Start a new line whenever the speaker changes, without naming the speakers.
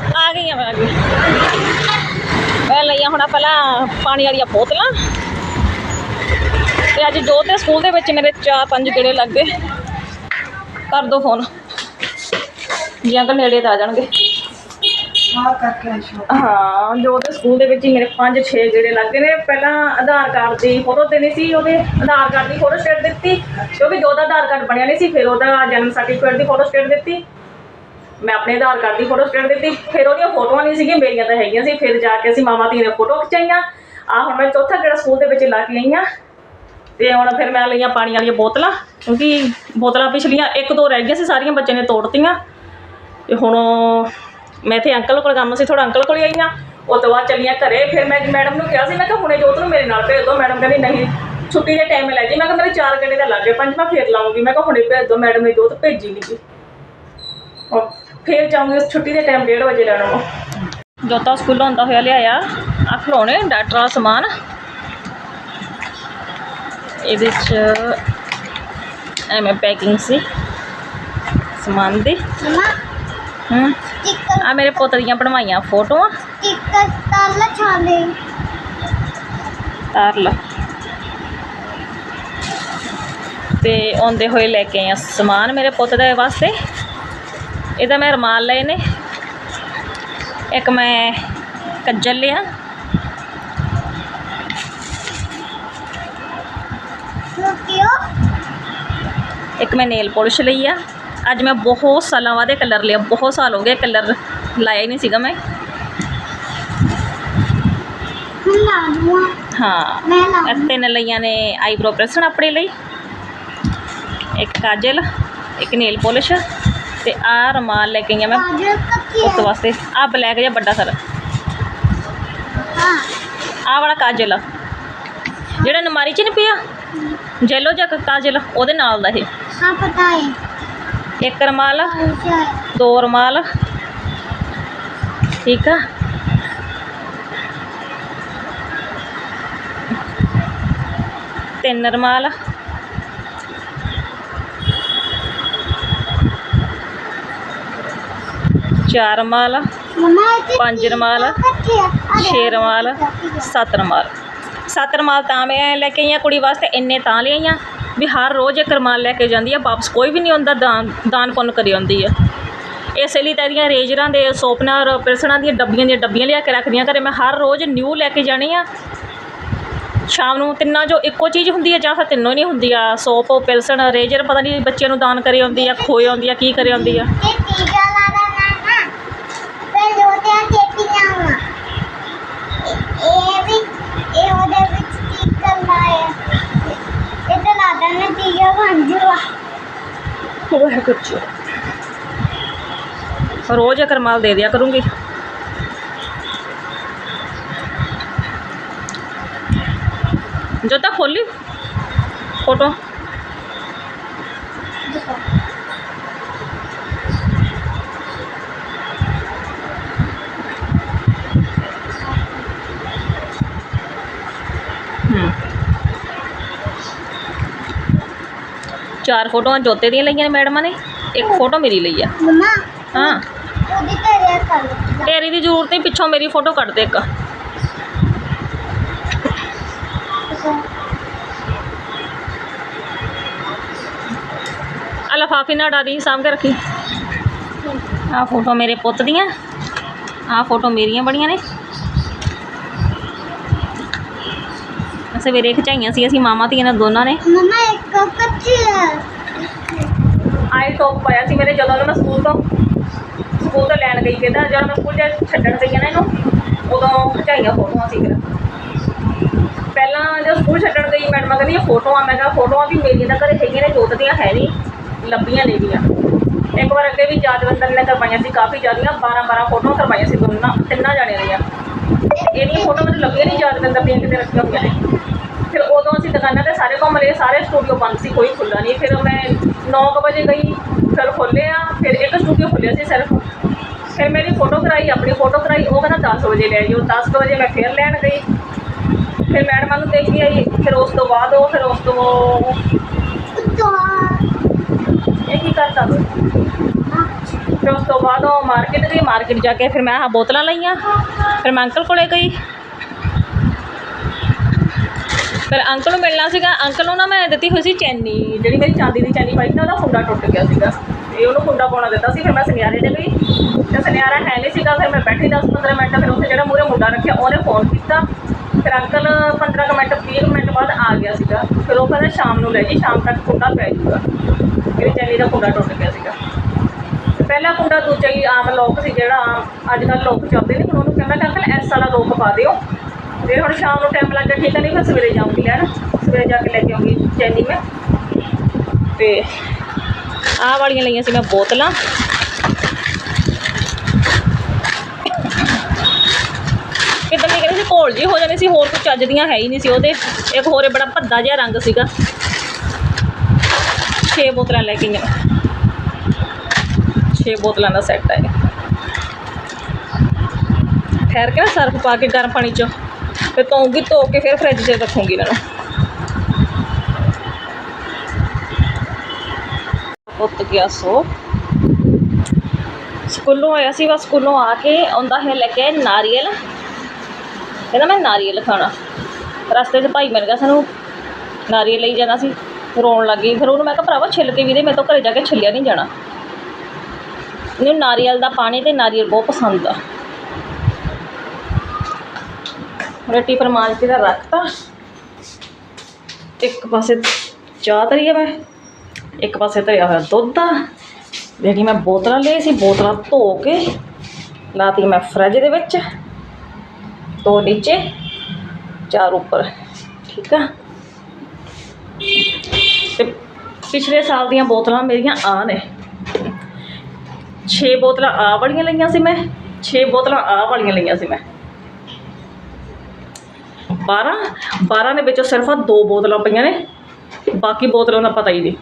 ਆ ਗਈਆਂ ਮੈਂ ਆ ਗਈ ਲਈਆਂ ਹੁਣ ਪਹਿਲਾਂ ਪਾਣੀ ਵਾਲੀਆਂ ਬੋਤਲਾਂ। ਤੇ ਅੱਜ ਜੋ ਤੇ ਸਕੂਲ ਦੇ ਵਿੱਚ ਮੇਰੇ ਚਾਰ ਪੰਜ ਗੇੜੇ ਲੱਗ ਗਏ। ਕਰ ਦੋ ਫੋਨ। ਜੀ ਅੰਕਲ ਨੇੜੇ ਤਾਂ ਆ ਜਾਣਗੇ।
ਹਾਂ
ਜੋ ਤੇ ਸਕੂਲ ਦੇ ਵਿੱਚ ਹੀ ਮੇਰੇ 5-6 ਗੇੜੇ ਲੱਗੇ ਨੇ। ਪਹਿਲਾਂ ਆਧਾਰ ਕਾਰਡ ਦੀ ਫੋਟੋ ਦੇਣੀ ਸੀ ਉਹਦੇ। ਆਧਾਰ ਕਾਰਡ ਦੀ ਫੋਟੋ ਸਟੇਟ ਦਿੱਤੀ। ਕਿਉਂਕਿ ਜੋ ਦਾ ਆਧਾਰ ਕਾਰਡ ਬਣਿਆ ਨਹੀਂ ਸੀ ਫਿਰ ਉਹਦਾ ਜਨਮ ਸਰਟੀਫਿਕੇਟ ਦੀ ਫੋਟੋ ਸਟੇਟ ਦਿੱਤੀ। ਮੈਂ ਆਪਣੇ ਆਧਾਰ ਕਾਰਡ ਦੀ ਫੋਟੋ ਸਟੇਟ ਦਿੱਤੀ ਫਿਰ ਉਹਦੀਆਂ ਫੋਟੋਆਂ ਨਹੀਂ ਸੀਗੀਆਂ, ਮੇਰੀਆਂ ਤਾਂ ਹੈਗੀਆਂ ਸੀ, ਫਿਰ ਜਾ ਕੇ ਅਸੀਂ ਮਾਮਾ ਧੀ ਨੇ ਫੋਟੋ ਖਿਚਾਈਆਂ। ਆ ਹੁਣ ਮੈਂ ਚੌਥਾ ਗੇੜਾ ਸਕੂਲ ਦੇ ਵਿੱਚ ਲਾ ਕੇ ਆਈ ਹਾਂ ਤੇ ਹੁਣ ਫਿਰ ਮੈਂ ਲਈਆਂ ਪਾਣੀ ਵਾਲੀਆਂ ਬੋਤਲਾਂ, ਕਿਉਂਕਿ ਬੋਤਲਾਂ ਪਿਛਲੀਆਂ ਇੱਕ ਦੋ ਰਹਿ ਗਈਆਂ ਸੀ, ਸਾਰੀਆਂ ਬੱਚੇ ਨੇ ਤੋੜਤੀਆਂ। ਤੇ ਹੁਣ ਮੈਂ ਇੱਥੇ ਅੰਕਲ ਕੋਲ ਕੰਮ ਸੀ ਥੋੜਾ ਅੰਕਲ ਕੋਲ ਹੀ ਆਈ ਹਾਂ। ਉਹ ਤੋਂ ਬਾਅਦ ਚੱਲੀਆਂ ਘਰੇ, ਫਿਰ ਮੈਂ ਮੈਡਮ ਨੂੰ ਕਿਹਾ ਸੀ, ਮੈਂ ਕਿਹਾ ਹੁਣੇ ਜੋਤ ਨੂੰ ਮੇਰੇ ਨਾਲ ਭੇਜ ਦਿਓ। ਮੈਡਮ ਕਹਿੰਦੀ ਨਹੀਂ, ਛੁੱਟੀ ਦੇ ਟਾਈਮ ਲੈ ਜੀ। ਮੈਂ ਕਿਹਾ ਮੇਰੇ ਚਾਰ ਘੰਟੇ ਦਾ ਲੱਗੇ ਪੰਜ ਮੈਂ ਫੇਰ ਲਾਉਂਗੀ। ਮੈਂ ਕਿਹਾ ਹੁਣੇ ਭੇਜ ਦਿਓ ਮੈਡਮ ਨੇ ਜੋਤ ਭੇਜੀ ਨਹੀਂ ਜੀ। ਫੇਰ ਜਾਊਂਗੀ ਛੁੱਟੀ ਦੇ ਟਾਈਮ 1:30 ਵਜੇ ਲੈਣਾ ਵਾ ਜੋਤਾ ਸਕੂਲੋਂ ਆਉਂਦਾ ਹੋਇਆ ਲਿਆਇਆ ਆ ਖਿਡੌਣੇ ਡਾਕਟਰ ਦਾ ਸਮਾਨ। ਇਹਦੇ ਚ ਐਵੇਂ ਪੈਕਿੰਗ ਸੀ ਸਮਾਨ ਦੀ।
ਮਮਾ
ਹੂੰ
ਸਟicker
ਆ ਮੇਰੇ ਪੁੱਤ ਦੀਆਂ ਬਣਵਾਈਆਂ ਫੋਟੋਆਂ।
ਸਟicker ਤਾਲਾ ਛਾਲੇ।
ਤਾਰ ਲਾ ਤੇ ਆਉਂਦੇ ਹੋਏ ਲੈ ਕੇ ਆ ਸਮਾਨ ਮੇਰੇ ਪੁੱਤ ਦੇ ਵਾਸਤੇ। ਇਹਦਾ ਮੈਂ ਰੁਮਾਲ ਲਏ ਨੇ। ਇੱਕ ਮੈਂ ਕੱਜਲ ਲਿਆ। ਇੱਕ ਮੈਂ ਨੇਲ ਪਾਲਿਸ਼ ਲਈ ਆ। ਅੱਜ ਮੈਂ ਬਹੁਤ ਸਾਲਾਂ ਬਾਅਦ ਇਹ ਕਲਰ ਲਿਆ। ਬਹੁਤ ਸਾਲ ਹੋ ਗਏ ਕਲਰ ਲਾਇਆ ਹੀ ਨਹੀਂ ਸੀਗਾ ਮੈਂ। ਹਾਂ
ਮੈਂ
ਤਿੰਨ ਲਈਆਂ ਨੇ ਆਈਬ੍ਰੋ ਪ੍ਰੈਸਨ ਆਪਣੇ ਲਈ। ਇੱਕ ਕਾਜਲ ਇੱਕ ਨੇਲ ਪਾਲਿਸ਼। ਤੇ ਆ ਰੁਮਾਲ ਲੈ ਕੇ ਆਈ ਆ ਮੈਂ ਉਸ ਵਾਸਤੇ। ਆ ਬਲੈਕ ਜਿਹਾ ਵੱਡਾ ਸਰ। ਆ ਵਾਲਾ ਕਾਜਲ ਜਿਹੜਾ ਨਮਾਰੀ ਚ ਨਹੀਂ ਪਿਆ? ਜੈਲੋ ਜਿਹਾ ਕਾਜਲ ਉਹਦੇ ਨਾਲ ਦਾ ਇਹ।
ਹਾਂ ਪਤਾ ਹੈ।
ਇੱਕ ਰੁਮਾਲ ਦੋ ਰੁਮਾਲ ਠੀਕ ਆ। ਤਿੰਨ ਰੁਮਾਲ ਚਾਰ ਰੁਮਾਲ ਪੰਜ ਰੁਮਾਲ
ਹੈ ਆ।
ਛੇ ਰੁਮਾਲ ਸੱਤ ਰੁਮਾਲ। ਸੱਤ ਰੁਮਾਲ ਤਾਂ ਮੈਂ ਲੈ ਕੇ ਆਈਆਂ ਕੁੜੀ ਵਾਸਤੇ ਇੰਨੇ ਤਾਂ ਲਿਆਈਆਂ ਵੀ ਹਰ ਰੋਜ਼ ਇੱਕ ਰੁਮਾਲ ਲੈ ਕੇ ਜਾਂਦੀ ਆ ਵਾਪਸ ਕੋਈ ਵੀ ਨਹੀਂ ਆਉਂਦਾ ਦਾਨ ਦਾਨ ਪੁੰਨ ਕਰੀ ਆਉਂਦੀ ਆ। ਇਸੇ ਲਈ ਤਾਂ ਇਹਦੀਆਂ ਰੇਜਰਾਂ ਦੇ ਸੋਪਨਰ ਪਿਲਸਣਾਂ ਦੀਆਂ ਡੱਬੀਆਂ ਦੀਆਂ ਡੱਬੀਆਂ ਲਿਆ ਕੇ ਰੱਖਦੀਆਂ ਘਰੇ। ਮੈਂ ਹਰ ਰੋਜ਼ ਨਿਊ ਲੈ ਕੇ ਜਾਣੀ ਆ। ਸ਼ਾਮ ਨੂੰ ਤਿੰਨਾਂ ਜੋ ਇੱਕੋ ਚੀਜ਼ ਹੁੰਦੀ ਹੈ ਜਾਂ ਫਿਰ ਤਿੰਨੋਂ ਹੀ ਨਹੀਂ ਹੁੰਦੀ ਆ। ਸੋਪ ਪਿਲਸਣ ਰੇਜਰ ਪਤਾ ਨਹੀਂ ਬੱਚਿਆਂ ਨੂੰ ਦਾਨ ਕਰੀ ਆਉਂਦੀ ਆ ਖੋਏ ਆਉਂਦੀ ਆ ਕੀ ਕਰੀ ਆਉਂਦੀ ਆ
ਇਹ ਟੀਕਾ ਲਾਦਾ ਨਾ ਨਾ ਤੇ ਲੋਟਿਆ ਚੇਪੀਆਂ ਵਾ ਇਹ ਵੀ ਇਹ ਉਹਦੇ ਵਿੱਚ ਟੀਕਾ ਲਾਇਆ ਇਹ ਤਾਂ ਲਾਦਾ ਨਾ ਟੀਕਾ ਬਣ ਜੂਗਾ
ਵਾਹਿਗੁਰੂ ਰੋਜ਼ ਇੱਕ ਰੁਮਾਲ ਦੇ ਦਿਆ ਕਰੂੰਗੀ। ਜੋਤਾ ਖੋਲੀ ਫੋਟੋ। ਹੂੰ ਚਾਰ ਫੋਟੋਆਂ ਜੋਤੇ ਦੀਆਂ ਲਈਆਂ ਨੇ ਮੈਡਮਾਂ ਨੇ ਇੱਕ ਫੋਟੋ ਮੇਰੀ ਲਈ ਆ
ਮਮਾ
ਹਾਂ
ਉਹਦੀ ਘਰੇ ਕਰ ਲਓ
ਤੇਰੀ ਦੀ ਜ਼ਰੂਰਤ ਨਹੀਂ ਪਿੱਛੋਂ ਮੇਰੀ ਫੋਟੋ ਕੱਢ ਦੇ ਇੱਕ ਆ ਲਫਾਫੇ ਨਾਲ ਡਾਦੀ ਸਾਂਭ ਕੇ ਰੱਖੀ ਆ ਫੋਟੋ ਮੇਰੇ ਪੁੱਤ ਦੀਆਂ ਆ ਫੋਟੋ ਮੇਰੀਆਂ ਬੜੀਆਂ ਨੇ ਸਵੇਰੇ ਖਿਚਾਈਆਂ ਸੀ ਅਸੀਂ ਮਾਮਾ ਧੀਆਂ ਨਾਲ ਦੋਨਾਂ ਨੇ।
ਮਮਾ ਇੱਕ ਕੱਚੀ ਹੈ
ਆਈ ਟੌਪ ਪਾਇਆ ਸੀ ਮੇਰੇ ਜਦੋਂ ਮੈਂ ਸਕੂਲ ਤੋਂ ਸਕੂਲ ਤੋਂ ਲੈਣ ਗਈ ਕਿਦਾ ਜਦੋਂ ਮੈਂ ਸਕੂਲ ਜਾ ਛੱਡਣ ਗਈ ਨਾ ਇਹਨੂੰ ਉਦੋਂ ਖਿਚਾਈਆਂ ਫੋਟੋਆਂ ਸੀ ਫਿਰ ਪਹਿਲਾਂ ਜਦੋਂ ਸਕੂਲ ਛੱਡਣ ਗਈ ਮੈਡਮ ਕਹਿੰਦੀ ਫੋਟੋਆਂ ਮੈਂ ਕਿਹਾ ਫੋਟੋਆਂ ਵੀ ਮੇਰੀਆਂ ਤਾਂ ਘਰੇ ਹੈਗੀਆਂ ਨੇ ਜੋਤ ਦੀਆਂ ਹੈ ਨਹੀਂ ਲੱਭੀਆਂ ਨੇ ਗੀਆਂ ਇੱਕ ਵਾਰ ਅੱਗੇ ਵੀ ਯਾਦਵੰਦਰ ਨੇ ਕਰਵਾਈਆਂ ਸੀ ਕਾਫੀ ਜ਼ਿਆਦੀਆਂ 12 12 ਫੋਟੋਆਂ ਕਰਵਾਈਆਂ ਸੀ ਦੋਨਾਂ ਤਿੰਨਾਂ ਜਾਣਿਆਂ ਦੀਆਂ। ਇਹਦੀਆਂ ਫੋਟੋ ਮੈਨੂੰ ਲੱਭੀਆਂ ਨਹੀਂ ਯਾਦਵੰਦਰ ਦੀਆਂ ਕਿਤੇ ਰੱਖੀਆਂ ਹੋਈਆਂ ਨੇ। ਫਿਰ ਦੁਕਾਨਾਂ ਤੇ ਸਾਰੇ ਘੁੰਮ ਲਏ ਸਾਰੇ ਸਟੂਡੀਓ ਬੰਦ ਸੀ, ਕੋਈ ਖੁੱਲ੍ਹਾ ਨਹੀਂ। ਫਿਰ ਮੈਂ 9 ਵਜੇ ਗਈ ਫਿਰ ਖੋਲ੍ਹਿਆ ਫਿਰ ਇੱਕ ਸਟੂਡੀਓ ਖੁੱਲਿਆ ਸੀ ਸਿਰਫ। ਫਿਰ ਮੇਰੀ ਫੋਟੋ ਕਰਾਈ, ਆਪਣੀ ਫੋਟੋ ਕਰਾਈ, ਉਹ ਕਹਿੰਦਾ 10 ਵਜੇ ਲੈ ਜਾਓ 10 ਕੁ ਵਜੇ ਮੈਂ ਫਿਰ ਲੈਣ ਗਈ। ਫਿਰ ਮੈਡਮਾਂ ਨੂੰ ਦੇਖੀ ਆਈ, ਫਿਰ ਉਸ ਤੋਂ ਬਾਅਦ ਉਹ, ਫਿਰ ਉਸ ਤੋਂ ਇਹ ਕੀ ਕਰਤਾ ਫਿਰ ਉਸ ਤੋਂ ਬਾਅਦ ਉਹ ਮਾਰਕੀਟ ਗਈ ਮਾਰਕੀਟ ਜਾ ਕੇ ਫਿਰ ਮੈਂ ਆਹ ਬੋਤਲਾਂ ਲਈਆਂ। ਫਿਰ ਮੈਂ ਅੰਕਲ ਕੋਲੇ ਗਈ। ਫਿਰ ਅੰਕਲ ਨੂੰ ਮਿਲਣਾ ਸੀਗਾ, ਅੰਕਲ ਨੂੰ ਨਾ ਮੈਂ ਦਿੱਤੀ ਹੋਈ ਸੀ ਚੈਨੀ, ਜਿਹੜੀ ਮੇਰੀ ਚਾਂਦੀ ਦੀ ਚੈਨੀ ਪਾਈ ਸੀ ਨਾ, ਉਹਦਾ ਫੁੰਡਾ ਟੁੱਟ ਗਿਆ ਸੀਗਾ। ਤੇ ਉਹਨੂੰ ਫੁੰਡਾ ਪਾਉਣਾ ਦਿੱਤਾ ਸੀ, ਫਿਰ ਮੈਂ ਸੁਨਿਆਰੇ ਦੇ ਗਈ ਤੇ ਸੁਨਿਆਰਾ ਹੈ ਨਹੀਂ ਸੀਗਾ, ਫਿਰ ਮੈਂ ਬੈਠੀ 10 15 ਮਿੰਟ, ਫਿਰ ਉੱਥੇ ਜਿਹੜਾ ਮੂਹਰੇ ਮੁੰਡਾ ਰੱਖਿਆ, ਉਹਨੇ ਫੋਨ ਕੀਤਾ। ਫਿਰ ਅੰਕਲ 15 ਕੁ ਮਿੰਟ 20 ਕੁ ਮਿੰਟ ਬਾਅਦ ਆ ਗਿਆ ਸੀਗਾ। ਫਿਰ ਉਹ ਕਹਿੰਦਾ ਸ਼ਾਮ ਨੂੰ ਲੈ ਜੀ, ਸ਼ਾਮ ਤੱਕ ਫੁੰਡਾ ਪੈ ਜੂਗਾ ਮੇਰੀ ਚੈਨੀ ਦਾ ਫੁੰਡਾ ਟੁੱਟ ਗਿਆ ਸੀਗਾ। ਪਹਿਲਾ ਕੁੰਡਾ ਦੂਜਾ ਹੀ ਆਮ ਲੋਕ ਸੀ, ਜਿਹੜਾ ਆਮ ਅੱਜ ਕੱਲ੍ਹ ਲੋਕ ਚੱਲਦੇ ਨੇ ਹੁਣ ਉਹਨੂੰ ਕਹਿੰਦਾ ਕਿ ਅੰਕਲ ਐਸ ਵਾਲਾ ਲੋਕ ਪਾ ਦਿਓ। ਤੇ ਹੁਣ ਸ਼ਾਮ ਨੂੰ ਟਾਈਮ ਲੱਗ ਗਿਆ ਠੀਕ ਹੈ ਨਹੀਂ ਫਿਰ ਸਵੇਰੇ ਜਾਊਂਗੀ ਲੈਣ ਸਵੇਰੇ ਜਾ ਕੇ ਲੈ ਕੇ ਆਉਂਗੀ ਚੈਨੀ ਮੈਂ। ਤੇ ਆਹ ਵਾਲੀਆਂ ਲਈਆਂ ਸੀ ਮੈਂ ਬੋਤਲਾਂ। ਕਿਦਾਂ ਦੀ ਕਹਿੰਦੀ ਸੀ, ਘੋਲ ਜੀ ਹੋ ਜਾਣੀ ਸੀ, ਹੋਰ ਕੋਈ ਚੱਜ ਦੀਆਂ ਹੈ ਹੀ ਨਹੀਂ ਸੀ ਉਹਦੇ। ਇੱਕ ਹੋਰੇ ਬੜਾ ਭੱਦਾ ਜਿਹਾ ਰੰਗ ਸੀਗਾ। ਛੇ ਬੋਤਲਾਂ ਲੈ ਕੇ ਆਈਆਂ। ਛੇ ਬੋਤਲਾਂ ਦਾ ਸੈੱਟ ਹੈ ਠਹਿਰ ਕੇ ਨਾ ਸਰਫ ਪਾ ਕੇ ਗਰਮ ਪਾਣੀ 'ਚ। ਫਿਰ ਧੋਊਂਗੀ, ਧੋ ਕੇ ਫਿਰ ਫਰਿੱਜ 'ਚ ਰੱਖੂੰਗੀ ਇਹਨਾਂ ਨੂੰ। ਉੱਤ ਗਿਆ ਸੋ। ਸਕੂਲੋਂ ਆਇਆ ਸੀ, ਬਸ ਸਕੂਲੋਂ ਆ ਕੇ ਆਉਂਦਾ ਹੈ ਲੈ ਕੇ ਨਾਰੀਅਲ। ਕਹਿੰਦਾ ਮੈਂ ਨਾਰੀਅਲ ਖਾਣਾ। ਰਸਤੇ 'ਚ ਭਾਈ ਮਿਲ ਗਿਆ ਸਾਨੂੰ, ਨਾਰੀਅਲ ਲਈ ਜਾਣਾ ਸੀ, ਰੋਣ ਲੱਗ ਗਈ। ਫਿਰ ਉਹਨੂੰ ਮੈਂ ਕਿਹਾ, ਭਰਾਵਾ ਛਿੱਲ ਕੇ ਵੀ ਦੇ ਮੇਰੇ ਤੋਂ ਘਰੇ ਜਾ ਕੇ ਛਿੱਲਿਆ ਨਹੀਂ ਜਾਣਾ। ਮੈਨੂੰ ਨਾਰੀਅਲ ਦਾ ਪਾਣੀ ਤੇ ਨਾਰੀਅਲ ਬਹੁਤ ਪਸੰਦ ਆ। ਰੋਟੀ ਪਰਮਾਨ ਕੇ ਦਾ ਰੱਖਤਾ। ਇੱਕ ਪਾਸੇ ਚਾਹ ਧਰੀ ਮੈਂ, ਇੱਕ ਪਾਸੇ ਧਰਿਆ ਹੋਇਆ ਦੁੱਧ ਆ ਜਿਹੜੀ ਮੈਂ ਬੋਤਲਾਂ ਲਈ ਸੀ, ਬੋਤਲਾਂ ਧੋ ਕੇ ਲਾਤੀ ਮੈਂ ਫਰਿੱਜ ਦੇ ਵਿੱਚ। ਦੋ ਨੀਚੇ ਚਾਰ ਉੱਪਰ, ਠੀਕ ਆ? ਤੇ ਪਿਛਲੇ ਸਾਲ ਦੀਆਂ ਬੋਤਲਾਂ ਮੇਰੀਆਂ ਆ ਨੇ। 6 ਬੋਤਲਾਂ ਆ ਵਾਲੀਆਂ ਲਈਆਂ ਸੀ ਮੈਂ 6 ਬੋਤਲਾਂ ਆ ਵਾਲੀਆਂ ਲਈਆਂ ਸੀ ਮੈਂ। 12 12 ਦੇ ਵਿੱਚੋਂ ਸਿਰਫ ਆ ਦੋ ਬੋਤਲਾਂ ਪਈਆਂ ਨੇ, ਬਾਕੀ ਬੋਤਲਾਂ ਦਾ ਪਤਾ ਹੀ ਨਹੀਂ।